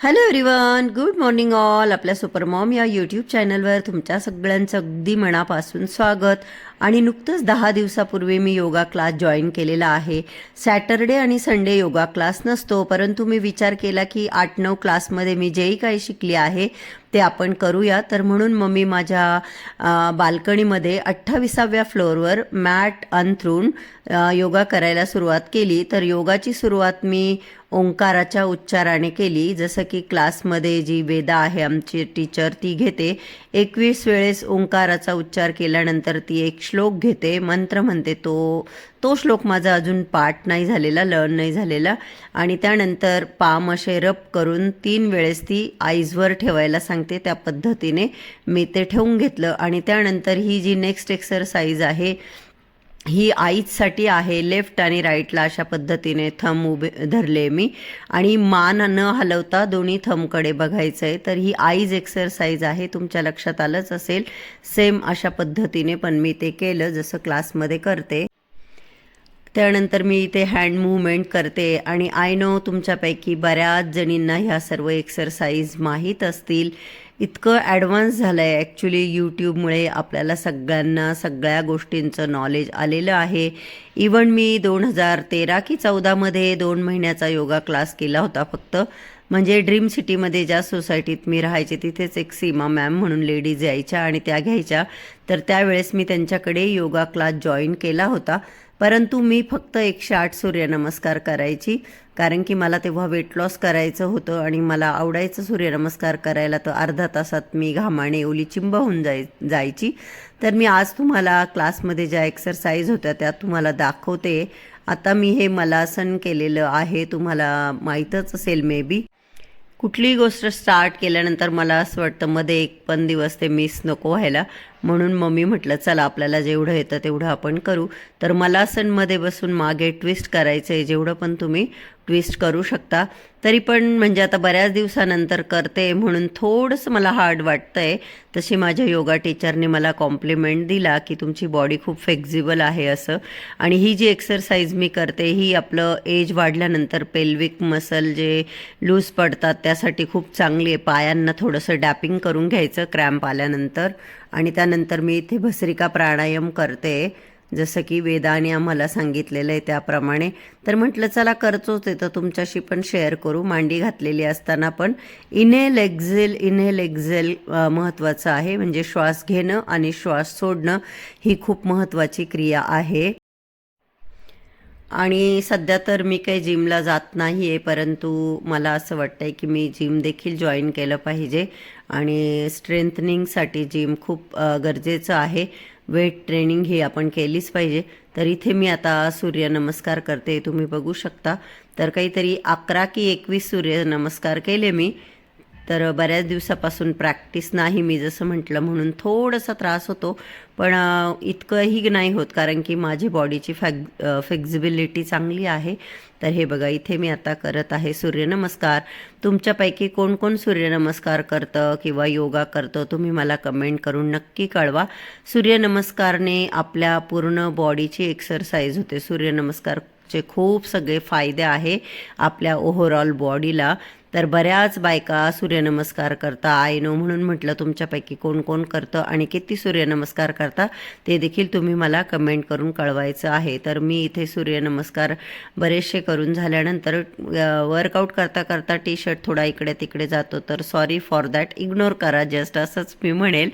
Hello everyone good morning all आपल्या supermom या YouTube चॅनलवर तुमच्या सगळ्यांचं अगदी मनापासून स्वागत. आणि नुकतंच दहा दिवसापूर्वी मी योगा क्लास जॉईन केलेला आहे. सॅटरडे आणि संडे योगा क्लास नसतो परंतु मी विचार केला की आठ नऊ क्लासमध्ये मी जेही काही शिकली आहे ते आपण करूया. तर म्हणून मग मी माझ्या बाल्कनीमध्ये अठ्ठावीसाव्या फ्लोअरवर मॅट अंथरून योगा करायला सुरुवात केली. तर योगाची सुरुवात मी ओंकाराच्या उच्चाराने केली. जसं की क्लासमध्ये जी वेदा आहे आमची टीचर ती घेते. एकवीस वेळेस ओंकाराचा उच्चार केल्यानंतर ती एक श्लोक घेते मंत्र म्हणते तो. तो श्लोक माझा अजून पाठ नाही झालेला लर्न नाही झालेला. आणि त्यानंतर पाम असे रप करून तीन वेळेस ती आईजवर ठेवायला सांगते त्या पद्धतीने. मी ते ठेवून घेतलं आणि त्यानंतर ही जी नेक्स्ट एक्सरसाइज आहे ही आईजसाठी आहे लेफ्ट आणि राईटला अशा पद्धतीने थंब उभे धरले मी. आणि मान न हलवता दोन्ही थंबकडे बघायचं आहे तर ही आईज एक्सरसाइज आहे तुमच्या लक्षात आलंच असेल. सेम अशा पद्धतीने पण मी ते केलं जसं क्लासमध्ये करते. त्यानंतर मी इथे हँड मूवमेंट करते आणि आय नो तुमच्यापैकी बऱ्याच जणींना ह्या सर्व एक्सरसाइज माहीत असतील. इतकं ॲडव्हान्स झालं आहे ॲक्च्युली यूट्यूबमुळे आपल्याला सगळ्यांना सगळ्या गोष्टींचं नॉलेज आलेलं आहे. इवन मी दोन हजार तेरा की चौदामध्ये दोन महिन्याचा योगा क्लास केला होता फक्त. म्हणजे ड्रीम सिटीमध्ये ज्या सोसायटीत मी राहायचे तिथेच एक सीमा मॅम म्हणून लेडीज यायच्या आणि त्या घ्यायच्या. तर त्यावेळेस मी त्यांच्याकडे योगा क्लास जॉईन केला होता. परंतु मी फक्त एकशे आठ सूर्यनमस्कार करायची कारण की मला तेव्हा वेट लॉस करायचं होतं आणि मला आवडायचं सूर्यनमस्कार करायला तर अर्धा तासात मी घामाने ओली चिंब होऊन जाय जायची. तर मी आज तुम्हाला क्लासमध्ये ज्या एक्सरसाइज होत्या त्या तुम्हाला दाखवते. आता मी हे मलासन केलेलं आहे तुम्हाला माहीतच असेल मे बी कुठलीही गोष्ट स्टार्ट केल्यानंतर मला असं वाटतं मध्ये एक पण दिवस ते मिस नको व्हायला. म्हणून मम्मी म्हटलं चला आपल्याला जेवढं येतं तेवढं आपण करू. तर मलासनमध्ये बसून मागे ट्विस्ट करायचं आहे जेवढं पण तुम्ही ट्विस्ट करू शकता. तरी पण म्हणजे आता बऱ्याच दिवसानंतर करते म्हणून थोडंसं मला हार्ड वाटतं आहे तशी माझ्या योगा टीचरने मला कॉम्प्लिमेंट दिला की तुमची बॉडी खूप फ्लेक्झिबल आहे असं. आणि ही जी एक्सरसाइज मी करते ही आपलं एज वाढल्यानंतर पेल्विक मसल जे लूज पडतात त्यासाठी खूप चांगली आहे. पायांना थोडंसं डॅपिंग करून घ्यायचं क्रॅम्प आल्यानंतर. आणि त्यानंतर मी इथे भस्रिका प्राणायाम करते. जसं की वेदाने आम्हाला सांगितलेलं आहे त्याप्रमाणे. तर म्हटलं चला करतोच आहे. तर तुमच्याशी पण शेअर करू. मांडी घातलेली असताना पण इनहेल एक्झेल इनहेल एक्झेल महत्त्वाचं आहे. म्हणजे श्वास घेणं आणि श्वास सोडणं ही खूप महत्त्वाची क्रिया आहे. आणि सध्या तर मी काही जिमला जात नाही आहे परंतु मला असं वाटतं आहे की मी जिम देखील जॉईन केलं पाहिजे. आणि स्ट्रेंथनिंगसाठी जिम खूप गरजेचं आहे. वेट ट्रेनिंग ही आपण केलीच पाहिजे. तर इथे मी आता सूर्यनमस्कार करते तुम्ही बघू शकता. तर काहीतरी अकरा की एकवीस सूर्यनमस्कार केले मी. तर बऱ्याच दिवसापासून प्रॅक्टिस नाही मी जसं म्हटलं म्हणून थोडासा त्रास होतो. पण इतकंही नाही होत कारण की माझी बॉडीची फॅग फ्लेक्झिबिलिटी चांगली आहे. तर हे बघा इथे मी आता करत आहे सूर्यनमस्कार. तुमच्यापैकी कोण कोण सूर्यनमस्कार करतं किंवा योगा करतं तुम्ही मला कमेंट करून नक्की कळवा. सूर्यनमस्कारने आपल्या पूर्ण बॉडीची एक्सरसाइज होते. सूर्यनमस्कार चे खूप सगळे फायदे आहे आपल्या ओव्हरऑल बॉडीला तर बऱ्याच बायका सूर्यनमस्कार करता आय नो म्हणून म्हटलं तुमच्यापैकी कोण कोण करतं आणि किती सूर्यनमस्कार करता ते देखील तुम्ही मला कमेंट करून कळवायचं आहे. तर मी इथे सूर्यनमस्कार बरेचसे करून झाल्यानंतर वर्कआउट करता करता टी शर्ट थोडा इकडे तिकडे जातो. तर सॉरी फॉर दॅट इग्नोर करा जस्ट असंच मी म्हणेल.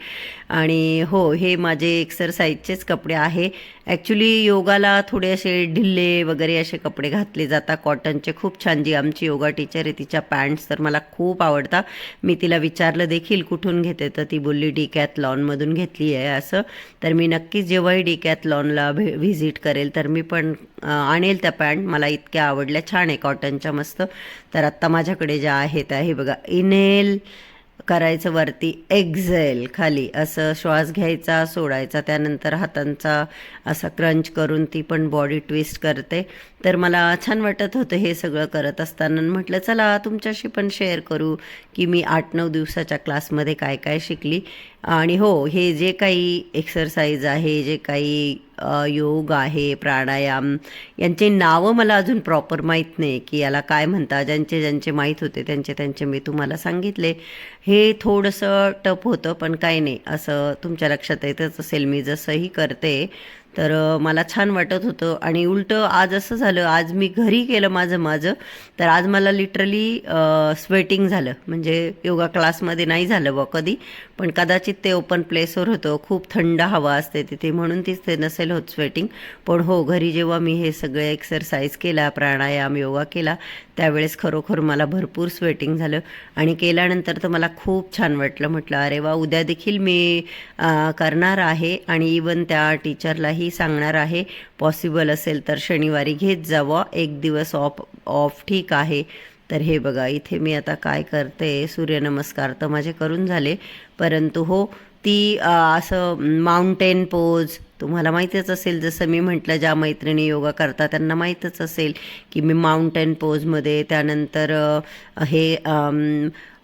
आणि हो हे माझे एक्सरसाइजचेच कपडे आहे. ॲक्च्युली योगाला थोडे असे ढिल्ले वगैरे असे कपडे घातले जातात. कॉटनचे खूप छान जी आमची योगा टीचर आहे तिच्या पॅन्ट पॅन्ट्स तर मला खूप आवडता. मी तिला विचारलं देखील कुठून घेते तर ती बोलली डी कॅथ लॉनमधून घेतली आहे असं. तर मी नक्कीच जेव्हाही डी कॅथ लॉनला भे व्हिजिट करेल तर मी पण आणेल त्या पॅन्ट. मला इतक्या आवडल्या छान आहे कॉटनच्या मस्त. तर आत्ता माझ्याकडे ज्या आहेत आहे हे बघा इनेल करायचं वरती एक्झेल खाली असं श्वास घ्यायचा सोडायचा त्यानंतर हातांचा असा क्रंच करून ती पण बॉडी ट्विस्ट करते. तर मला छान वाटत होतं हे सगळं करत असताना. म्हटलं चला तुमच्याशी पण शेअर करू की मी आठ नऊ दिवसाच्या क्लासमध्ये काय काय शिकली. आणि हो हे जे काही एक्सरसाइज आहे जे काही योग आहे प्राणायाम यांचे नावं मला अजून प्रॉपर माहीत नाही की याला काय म्हणतात. ज्यांचे ज्यांचे माहीत होते त्यांचे त्यांचे मी तुम्हाला सांगितले. हे थोडंसं टप होतं पण काही नाही. असं तुमच्या लक्षात येतच असेल मी जसंही करते तर मला छान वाटत होतं. आणि उलटं आज असं झालं आज मी घरी केलं माझं माझं तर आज मला लिटरली स्वेटिंग झालं. म्हणजे योगा क्लासमध्ये नाही झालं बा कधी पण कदाचित ते ओपन प्लेसवर होतं. खूप थंड हवा असते तिथे म्हणून तीच ते नसेल होत स्वेटिंग पण हो घरी जेव्हा मी हे सगळे एक्सरसाइज केला प्राणायाम योगा केला त्यावेळेस खरोखर मला भरपूर स्वेटिंग झालं. आणि केल्यानंतर तर मला खूप छान वाटलं. म्हटलं अरे वा उद्या देखील मी करणार आहे. आणि इवन त्या टीचरलाही सांगणार आहे. पॉसिबल असेल तर शनिवारी घेत जावं. एक दिवस ऑफ ऑफ ठीक आहे. तर हे बघा इथे मी आता काय करते? सूर्यनमस्कार तर माझे करून झाले. परंतु हो ती असं माउंटेन पोज तुम्हाला माहीतच असेल. जसं मी म्हटलं ज्या मैत्रिणी योगा करता त्यांना माहीतच असेल की मी माउंटेन पोजमध्ये त्यानंतर हे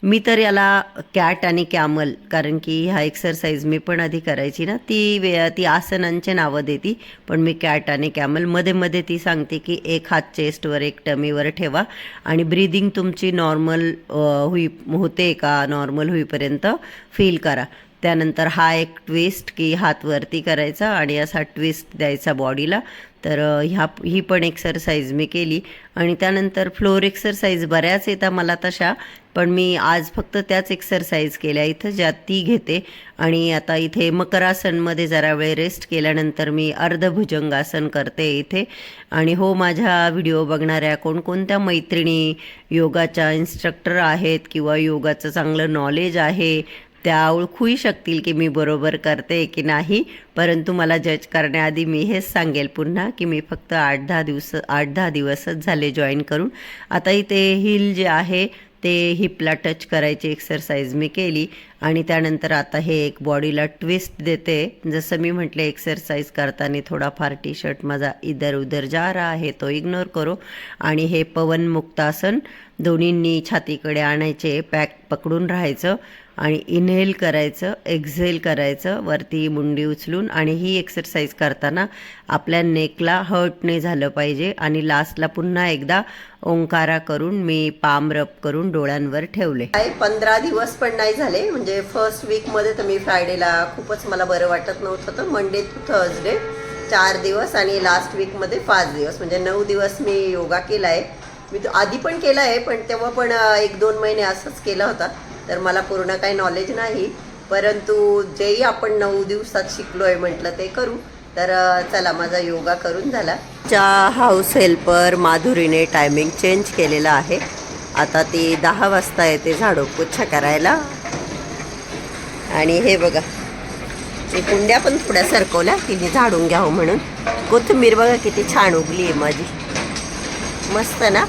मी तर याला कॅट आणि कॅमल कारण की ह्या एक्सरसाइज मी पण आधी करायची ना ती वे ती आसनांचे नावं देती पण मी कॅट आणि कॅमल. मध्ये मध्ये ती सांगते की एक हात चेस्टवर एक टमीवर ठेवा आणि ब्रीदिंग तुमची नॉर्मल होई होते का? नॉर्मल होईपर्यंत फील करा. त्यानंतर हा एक ट्विस्ट की हात वरती करायचा आणि असा ट्विस्ट द्यायचा बॉडीला तर ह्या ही पण एक्सरसाइज मी केली. आणि त्यानंतर फ्लोअर एक्सरसाइज बऱ्याच येतात मला तशा पण मी आज फक्त त्याच एक्सरसाइज केल्या. इथं ज्यात ती घेते. आणि आता इथे मकरासनमध्ये जरा वेळ रेस्ट केल्यानंतर मी अर्धभुजंगासन करते इथे. आणि हो माझ्या व्हिडिओ बघणाऱ्या कोणकोणत्या मैत्रिणी योगाच्या इन्स्ट्रक्टर आहेत किंवा योगाचं चांगलं नॉलेज आहे त्या ओळखूही शकतील की मी बरोबर करते की नाही परंतु मला जज करण्याआधी मी हेच सांगेल पुन्हा की मी फक्त आठ दहा दिवस आठ दहा दिवसच झाले जॉईन करून. आता इथे हिल जे आहे ते हिपला टच करायची एक्सरसाइज मी केली आणि त्यानंतर आता हे एक बॉडीला ट्विस्ट देते. जसं मी म्हटले एक्सरसाइज करताना थोडाफार टी शर्ट माझा इधर उधर जा रहा आहे तो इग्नोर करो. आणि हे पवन मुक्तासन दोन्हींनी छातीकडे आणायचे पॅक पकडून राहायचं. आणि इनहेल करायचं एक्झेल करायचं वरती मुंडी उचलून आणि ही एक्सरसाइज करताना आपल्या नेकला हर्ट नाही झालं पाहिजे आणि लास्टला पुन्हा एकदा ओंकारा करून मी पाम रब करून डोळ्यांवर ठेवले. पंधरा दिवस पण नाही झाले म्हणजे फर्स्ट वीकमध्ये तर मी फ्रायडेला खूपच मला बरं वाटत नव्हतं. तर मंडे टू थर्सडे चार दिवस आणि लास्ट वीकमध्ये पाच दिवस म्हणजे नऊ दिवस मी योगा केला आहे मी तो आधी पण केला आहे पण तेव्हा पण एक दोन महिने असंच केला होता. तर मला पूर्ण काही नॉलेज नाही. परंतु जेही आपण नऊ दिवसात शिकलो आहे म्हटलं ते करू. तर चला माझा योगा करून झाला. च्या हाऊस हेल्पर माधुरीने टायमिंग चेंज केलेला आहे. आता ती दहा वाजता येते झाडू पुच्छा करायला. आणि हे बघा मी कुंड्या पण थोड्या सरकवल्या तिने झाडून घ्यावं म्हणून. कोथिंबीर बघा किती छान उगली आहे माझी. मस्त ना?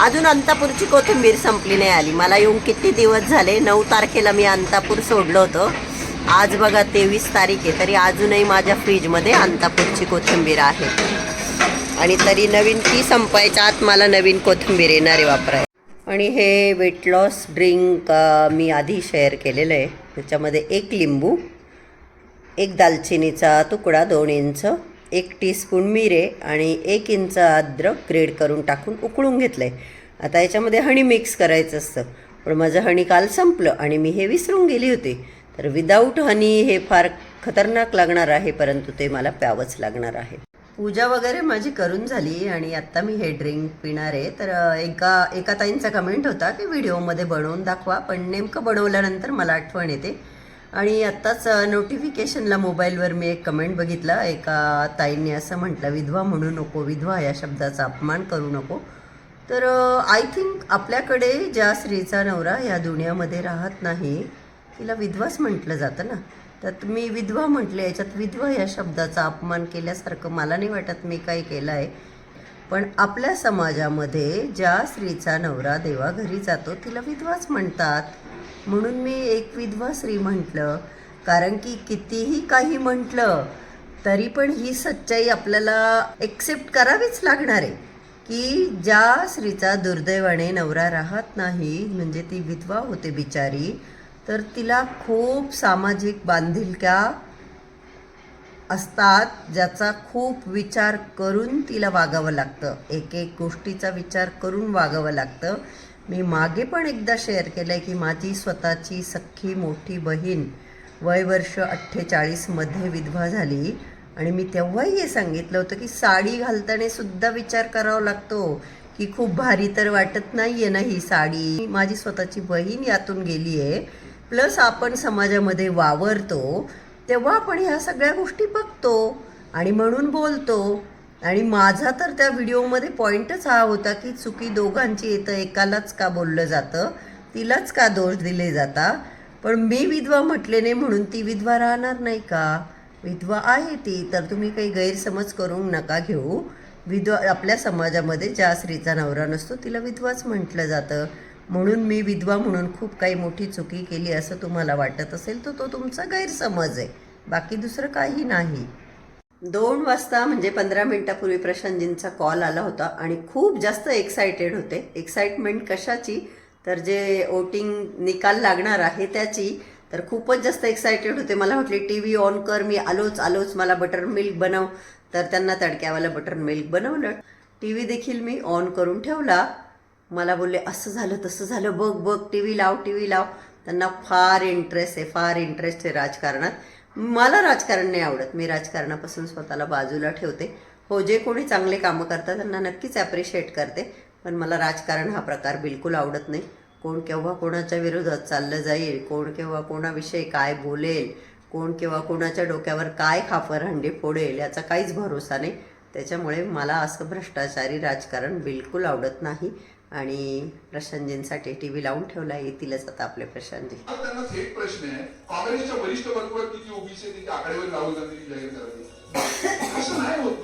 अजून अंतापूरची कोथिंबीर संपली नाही आली. मला येऊन किती दिवस झाले? नऊ तारखेला मी अंतापूर सोडलं होतं. आज बघा तेवीस तारीख आहे. तरी अजूनही माझ्या फ्रीजमध्ये अंतापूरची कोथिंबीर आहे. आणि तरी नवीन ती संपायच्या आत मला नवीन कोथिंबीर येणार आहे वापराय आणि हे वेट लॉस ड्रिंक मी आधी शेअर केलेलं आहे. त्याच्यामध्ये एक लिंबू एक दालचिनीचा तुकडा दोन इंच एक टीस्पून मिरे आणि एक इंच अद्रक ग्रेड करून टाकून उकळून घेतलं आहे आता याच्यामध्ये हणी मिक्स करायचं असतं. पण माझं हणी काल संपलं आणि मी हे विसरून गेली होती. तर विदाऊट हनी हे फार खतरनाक लागणार आहे परंतु ते मला प्यावंच लागणार आहे. पूजा वगैरे माझी करून झाली आणि आत्ता मी हे ड्रिंक पिणार आहे. तर एका एका ताईंचा कमेंट होता की व्हिडिओमध्ये बनवून दाखवा पण नेमकं बनवल्यानंतर मला आठवण येते. आणि आत्ताच नोटिफिकेशनला मोबाईलवर मी एक कमेंट बघितला. एका ताईंनी असं म्हटलं विधवा म्हणू नको विधवा या शब्दाचा अपमान करू नको. तर आय थिंक आपल्याकडे ज्या स्त्रीचा नवरा या दुनियामध्ये राहत नाही तिला विधवाच म्हटलं जातं ना. तर मी विधवा म्हटले याच्यात विधवा या शब्दाचा अपमान केल्यासारखं मला नाही वाटत मी काही केलं आहे. पण आपल्या समाजामध्ये ज्या स्त्रीचा नवरा देवाघरी जातो तिला विधवाच म्हणतात. म्हणून मी एक विधवा स्त्री म्हटलं. कारण की कितीही काही म्हटलं तरी पण ही सच्चाई आपल्याला एक्सेप्ट करावीच लागणार आहे. की ज्या स्त्रीचा दुर्दैवाने नवरा राहत नाही म्हणजे ती विधवा होते बिचारी तर तिला खूप सामाजिक बांधिलक्या असतात ज्याचा खूप विचार करून तिला वागावं लागतं. एक एक गोष्टीचा विचार करून वागावं लागतं. मी मागे पण एकदा शेअर केलं आहे की माझी स्वतःची सख्खी मोठी बहीण वय वर्ष अठ्ठेचाळीसमध्ये विधवा झाली. आणि मी तेव्हाही हे सांगितलं होतं की साडी घालताना सुद्धा विचार करावा लागतो की खूप भारी तर वाटत नाही आहे ना ही साडी. माझी स्वतःची बहीण यातून गेली आहे प्लस आपण समाजामध्ये वावरतो तेव्हा आपण ह्या सगळ्या गोष्टी बघतो आणि म्हणून बोलतो. आणि माझा तर त्या व्हिडिओमध्ये पॉईंटच हा होता की चुकी दोघांची येतं एकालाच का बोललं जातं तिलाच का दोष दिले जाता? पण मी विधवा म्हटले नाही म्हणून ती विधवा राहणार नाही का? विधवा आहे ती तर तुम्ही काही गैरसमज करून नका घेऊ. विधवा आपल्या समाजामध्ये ज्या स्त्रीचा नवरा नसतो तिला विधवाच म्हटलं जातं. म्हणून मी विधवा म्हणून खूप काही मोठी चुकी केली असं तुम्हाला वाटत असेल तर तो तुमचा गैरसमज आहे. बाकी दुसरं काही नाही. दोन वाजता म्हणजे पंधरा मिनिटापूर्वी प्रशांतजींचा कॉल आला होता आणि खूप जास्त एक्सायटेड होते. एक्साइटमेंट कशाची? तर जे वोटिंग निकाल लागणार आहे त्याची तर खूपच जास्त एक्सायटेड होते. मला म्हटले टी व्ही ऑन कर मी आलोच आलोच मला बटर मिल्क बनव. तर त्यांना तडक्यावाला बटर मिल्क बनवलं. टी व्ही देखील मी ऑन करून ठेवला. मला बोलले असं झालं तसं झालं बघ बघ टी व्ही लाव टी व्ही लाव. त्यांना फार इंटरेस्ट आहे फार इंटरेस्ट आहे राजकारणात. मला राजकारण नाही आवडत. मी राजकारणापासून स्वतःला बाजूला ठेवते. हो जे कोणी चांगले कामं करतात त्यांना नक्कीच ॲप्रिशिएट करते. पण मला राजकारण हा प्रकार बिलकुल आवडत नाही. कोण केव्हा कोणाच्या विरोधात चाललं जाईल कोण केव्हा कोणाविषयी काय बोलेल कोण केव्हा कोणाच्या डोक्यावर काय खाफर हंडी फोडेल याचा काहीच भरोसा नाही. त्याच्यामुळे मला असं भ्रष्टाचारी राजकारण बिलकुल आवडत नाही. आणि प्रशांतजींसाठी टी व्ही लावून ठेवला येतीलच आता आपले प्रशांतजी. त्यांना थेट प्रश्न आहे काँग्रेसच्या वरिष्ठ वर्गावर किती ओबीसी आहे त्याची आकडेवारी राहुल गांधींनी जाहीर करावी असं नाही होत.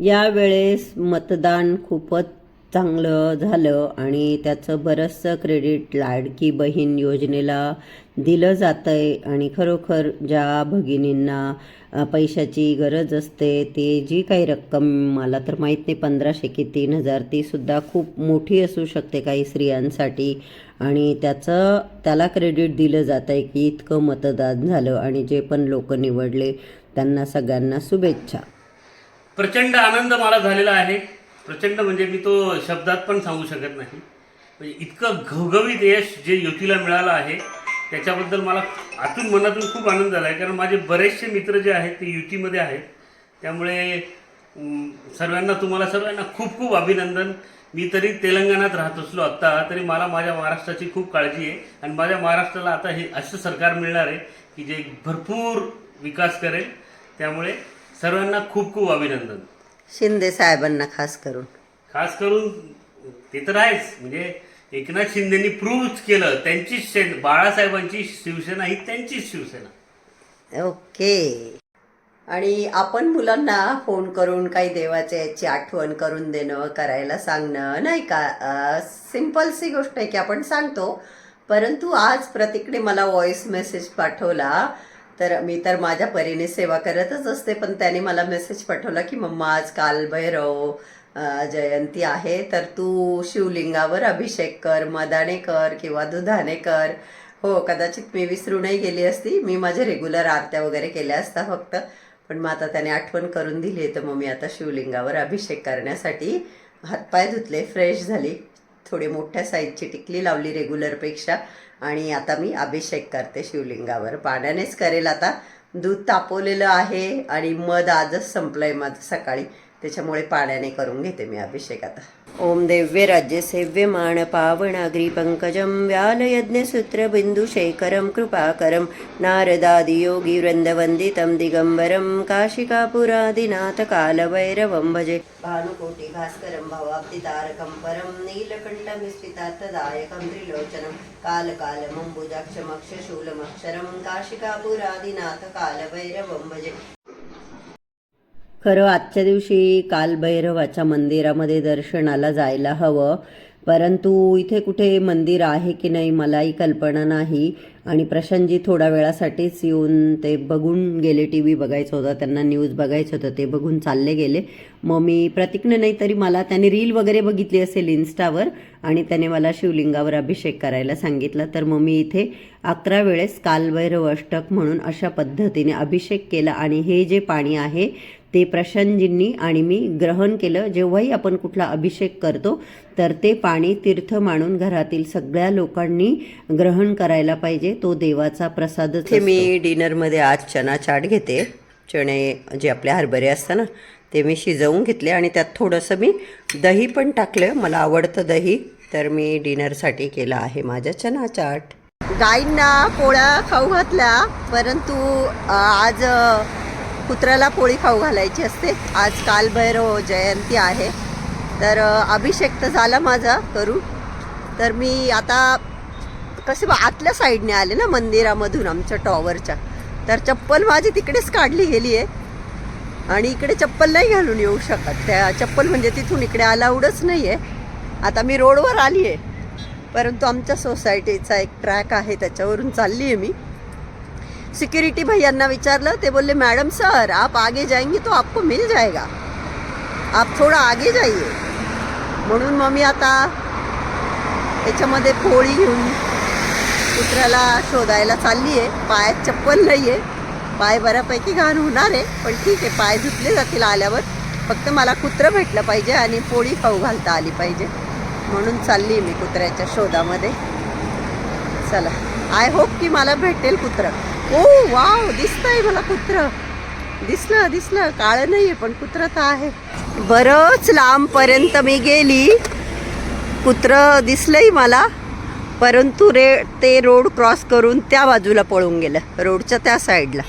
यावेळेस मतदान खूपच चांगलं झालं आणि त्याचं बरंचसं क्रेडिट लाडकी बहीण योजनेला दिलं जातं आहे आणि खरोखर ज्या भगिनींना पैशाची गरज असते ते जी काही रक्कम मला तर माहीत नाही पंधराशे की तीन हजार तीसुद्धा खूप मोठी असू शकते काही स्त्रियांसाठी. आणि त्याचं त्याला क्रेडिट दिलं जातं आहे की इतकं मतदान झालं आणि जे पण लोक निवडले त्यांना सगळ्यांना शुभेच्छा. प्रचंड आनंद मला झालेला आहे. प्रचंड म्हणजे मी तो शब्दात पण सांगू शकत नाही. म्हणजे इतकं घवघवीत यश जे युतीला मिळालं आहे त्याच्याबद्दल मला आतून मनातून खूप आनंद झाला आहे कारण माझे बरेचसे मित्र जे आहेत ते युतीमध्ये आहेत. त्यामुळे सर्वांना तुम्हाला सर्वांना खूप खूप अभिनंदन. मी तरी तेलंगणात राहत असलो आत्ता तरी मला माझ्या महाराष्ट्राची खूप काळजी आहे. आणि माझ्या महाराष्ट्राला आता हे असं सरकार मिळणार आहे की जे भरपूर विकास करेल. त्यामुळे सर्वांना खूप खूप अभिनंदन. शिंदे साहेबांना खास करून. खास करून ते तर आहेच. म्हणजे एकनाथ शिंदेनी प्रूव्ह केलं त्यांचीच बाळासाहेबांची शिवसेना ही त्यांचीच शिवसेना. ओके. आणि आपण मुलांना फोन करून काही देवाच्या याची आठवण करून देणं करायला सांगणं नाही का? सिम्पलसी गोष्ट आहे की आपण सांगतो. परंतु आज प्रतीकने मला व्हॉइस मेसेज पाठवला. तर मी तर माझ्या परीने सेवा करतच असते पण त्याने मला मेसेज पाठवला की मम्मा आज काल भैरव जयंती आहे तर तू शिवलिंगावर अभिषेक कर मदाने कर किंवा दुधाने कर. हो कदाचित मी विसरूनही गेली असती. मी माझ्या रेग्युलर आरत्या वगैरे केल्या असता फक्त. पण मग आता त्याने आठवण करून दिली तर मग मी आता शिवलिंगावर अभिषेक करण्यासाठी हातपाय धुतले फ्रेश झाली. थोडी मोठ्या साईजची टिकली लावली रेग्युलरपेक्षा आणि आता मी अभिषेक करते शिवलिंगावर. पाण्यानेच करेल आता. दूध तापवलेलं आहे आणि मध आजच संपलं आहे माझं सकाळी. त्याच्यामुळे पाण्याने करून घेते मी अभिषेक आता. ओम दिव्य राज्य सेव्यमाण पावनाग्री व्यालयज्ञसूत्र कृपाकरं नारदादि योगी दिगम्बरं काशिकापुरादिनाथ कालभैरवं भजे भानुकोटि भास्करं भवाब्दितारकं परं नीलकण्ठमिस्मितार्थदायकं त्रिलोचनं कालकालमम्बुजाक्षमक्षशूलमक्षरं काशिकापुरादिनाथ कालभैरवं भजे खरं आजच्या दिवशी कालभैरवाच्या मंदिरामध्ये दर्शनाला जायला हवं. परंतु इथे कुठे मंदिर आहे की नाही मलाही कल्पना नाही. आणि प्रशांतजी थोड्या वेळासाठीच येऊन ते बघून गेले. टी व्ही बघायचं होतं त्यांना न्यूज बघायचं होतं ते बघून चालले गेले. मग मी प्रतिकनं नाही तरी मला त्याने रील वगैरे बघितली असेल इन्स्टावर आणि त्याने मला शिवलिंगावर अभिषेक करायला सांगितलं. तर मग मी इथे अकरा वेळेस कालभैरव अष्टक म्हणून अशा पद्धतीने अभिषेक केला. आणि हे जे पाणी आहे ते प्रशांतजींनी आणि मी ग्रहण केलं. जेव्हाही आपण कुठला अभिषेक करतो तर ते पाणी तीर्थ मानून घरातील सगळ्या लोकांनी ग्रहण करायला पाहिजे. तो देवाचा प्रसादच मी डिनरमध्ये आज चना चाट घेते. चणे जे आपले हरभरे असतात ना ते मी शिजवून घेतले आणि त्यात थोडंसं मी दही पण टाकलं. मला आवडतं दही तर मी डिनरसाठी केलं आहे माझ्या चना चाट. गाईंना पोळ्या खाऊ घातल्या परंतु आज कुत्र्याला पोळी खाऊ घालायची असते. आज कालभैरव जयंती आहे. तर अभिषेक तर झाला माझा. करू. तर मी आता कसे बा आतल्या साईडने आले ना मंदिरामधून आमच्या टॉवरच्या. तर चप्पल माझी तिकडेच काढली गेली आहे आणि इकडे चप्पल नाही घालून येऊ शकत. त्या चप्पल म्हणजे तिथून इकडे अलाउडच नाही आहे आता मी रोडवर आली आहे परंतु आमच्या सोसायटीचा एक ट्रॅक आहे त्याच्यावरून चालली आहे मी. सिक्योरिटी भैयांना विचारलं ते बोलले मॅडम सर आप आगे जाएंगे तो आपको मिल जाएगा। आप थोड़ा आगे जाइए। म्हणून मग मी आता याच्यामध्ये पोळी घेऊन कुत्र्याला शोधायला चालली आहे पायात चप्पल नाही आहे पाय बऱ्यापैकी घाण होणार आहे पण ठीक आहे पाय धुतले जातील आल्यावर. फक्त मला कुत्रं भेटलं पाहिजे आणि पोळी खाऊ घालता आली पाहिजे. म्हणून चालली मी कुत्र्याच्या शोधामध्ये. चला आय होप की मला भेटेल कुत्रं. ओ वाव दिसतंय मला कुत्र. दिसलं दिसलं. काळं नाही आहे पण कुत्रं तर आहे. बरंच लांबपर्यंत मी गेली. कुत्रं दिसलंही मला परंतु रे ते रोड क्रॉस करून त्या बाजूला पळून गेलं रोडच्या त्या साईडला.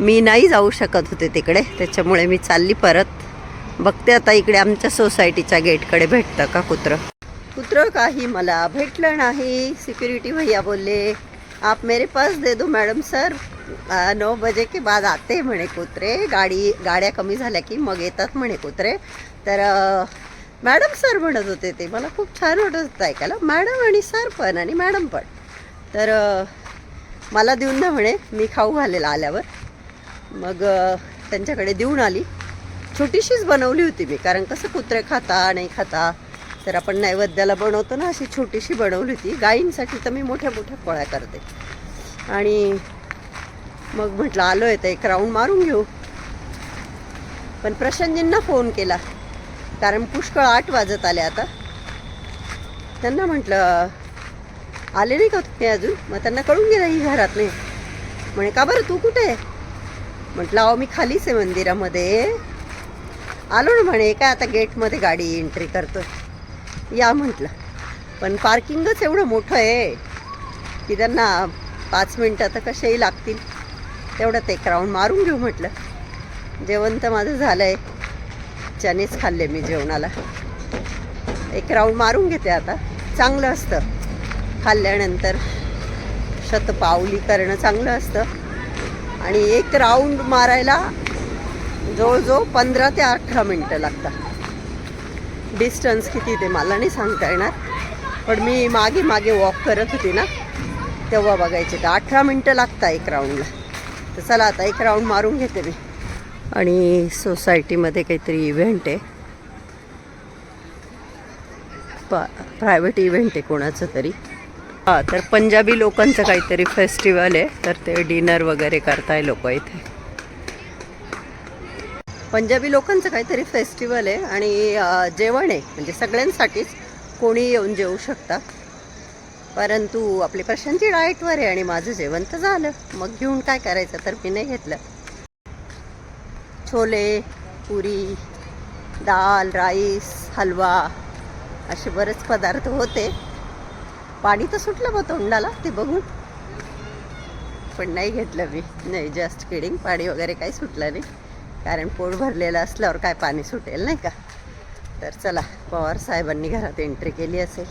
मी नाही जाऊ शकत होते तिकडे त्याच्यामुळे मी चालली परत. बघते आता इकडे आमच्या सोसायटीच्या गेटकडे भेटतं का कुत्रं. कुत्रं काही मला भेटलं नाही सिक्युरिटी भैया बोलले. आप मेरे पास दे दो मॅडम सर। नऊ बजे के बाद आते म्हणे कुत्रे गाडी गाड्या कमी झाल्या की मग येतात म्हणे कुत्रे तर मॅडम सर म्हणत होते ते मला खूप छान वाटत होतं ऐकायला. मॅडम आणि सर पण आणि मॅडम पण. तर मला देऊन ना म्हणे मी खाऊ घालेला आल्यावर. मग त्यांच्याकडे देऊन आली. छोटीशीच बनवली होती मी कारण कसं कुत्रे खाता नाही खाता तर आपण नैवेद्याला बनवतो ना अशी छोटीशी बनवली होती. गायींसाठी तर मी मोठ्या मोठ्या पोळ्या करते. आणि मग म्हटलं आलो आहे तर एक राऊंड मारून घेऊ. पण प्रशांतजींना फोन केला. कारण पुष्कळ आठ वाजत आले आता. त्यांना म्हटलं आले नाही का तुम्ही अजून? मग त्यांना कळून गेलं ही घरात नाही. म्हणे का बरं? तू कुठे आहे? म्हटलं अहो मी खालीच आहे मंदिरामध्ये. आलो ना म्हणे काय आता गेटमध्ये गाडी एंट्री करतोय. या म्हटलं. पण पार्किंगच एवढं मोठं आहे. की त्यांना पाच मिनटं तर कशाही लागतील. तेवढ्यात एक राऊंड मारून घेऊ म्हटलं. जेवण तर माझं झालं आहे चनेच खाल्ले मी जेवणाला. एक राऊंड मारून घेते आता. चांगलं असतं. खाल्ल्यानंतर शतपावली करणं चांगलं असतं. आणि एक राऊंड मारायला जवळजवळ पंधरा ते अठरा मिनटं लागतात. डिस्टन्स किती ते मला नाही सांगता येणार. पण मी मागे मागे वॉक करत होती ना तेव्हा बघायचे तर अठरा मिनटं लागतात एक राऊंडला तर चला आता एक राऊंड मारून घेते मी. आणि सोसायटीमध्ये काहीतरी इव्हेंट आहे. प प्रायव्हेट इव्हेंट आहे कोणाचं तरी. हां तर पंजाबी लोकांचं काहीतरी फेस्टिवल आहे. तर ते डिनर वगैरे करताय लोक इथे. पंजाबी लोकांचं काहीतरी फेस्टिवल आहे आणि जेवण आहे. म्हणजे सगळ्यांसाठीच कोणी येऊन जेवू शकता. परंतु आपली प्रशांतची डाएटवर आहे आणि माझं जेवण तर झालं. मग घेऊन काय करायचं तर मी नाही घेतलं. छोले पुरी दाल राईस हलवा असे बरेच पदार्थ होते. पाणी तर सुटलं बा तोंडाला ते बघून. पण नाही घेतलं मी. नाही जस्ट किडिंग पाणी वगैरे काही सुटलं नाही. कारण पोट भरलेलं असल्यावर काय पाणी सुटेल नाही का? तर चला पवार साहेबांनी घरात एंट्री केली असेल.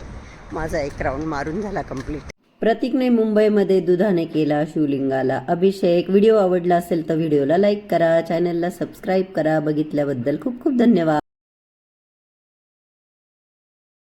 माझा एक राऊंड मारून झाला कंप्लीट प्रतीकने मुंबईमध्ये दुधाने केला शिवलिंगाला अभिषेक. व्हिडिओ आवडला असेल तर व्हिडिओला लाईक करा चॅनलला सबस्क्राईब करा. बघितल्याबद्दल खूप खूप धन्यवाद.